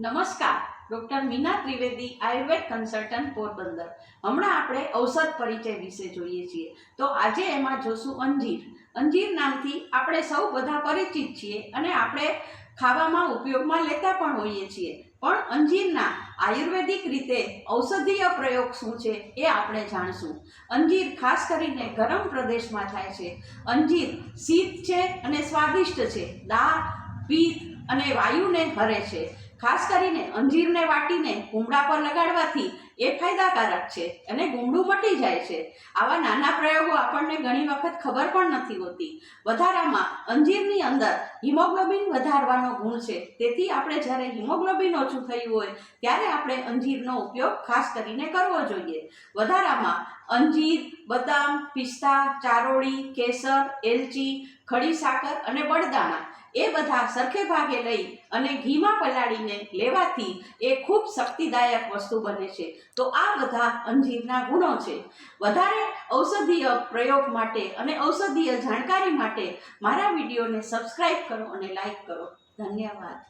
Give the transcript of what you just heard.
નમસ્કાર, doctor Meena Trivedi, Ayurveda consultant, Porbandar. હમણાં આપણે ઔષધ પરિચય વિશે જોઈએ છીએ. તો આજે એમાં જોશું અંજીર. અંજીર નામથી આપણે સૌ બધા પરિચિત છીએ અને આપણે ખાવામાં ઉપયોગમાં લેતા પણ હોઈએ છીએ. પણ અંજીરના આયુર્વેદિક રીતે ઔષધીય પ્રયોગ શું છે એ આપણે જાણશું. અંજીર ખાસ કરીને ગરમ પ્રદેશમાં થાય છે. અંજીર શીત છે અને સ્વાદિષ્ટ છે. દાળ પિત્ત અને વાયુને હરે છે. ખાસ કરીને અંજીરને વાટીને કુમળા પર લગાડવાથી એ ફાયદાકારક છે અને ગુમડું મટી જાય છે. આવા નાના પ્રયોગો આપણને ઘણી વખત ખબર પણ નથી હોતી. વધારામાં અંજીરની અંદર હિમોગ્લોબિન વધારવાનો ગુણ છે. તેથી આપણે જ્યારે હિમોગ્લોબિન ઓછું થયું હોય, ત્યારે આપણે અંજીરનો ઉપયોગ ખાસ કરીને કરવો જોઈએ. વધારામાં અંજીર, બદામ, પિસ્તા, ચારોળી, કેસર, એલચી, ખડી સાકર અને બળદાણા એ બધા સરખે ભાગે લઈ અને ઘીમાં પલાળીને લેવાથી એ ખૂબ શક્તિદાયક વસ્તુ બને છે. તો આ બધા અંજીરના ગુણો છે. વધારે ઔષધીય પ્રયોગ માટે અને ઔષધીય જાણકારી માટે મારા વિડીયોને સબસ્ક્રાઈબ કરો અને લાઈક કરો. ધન્યવાદ.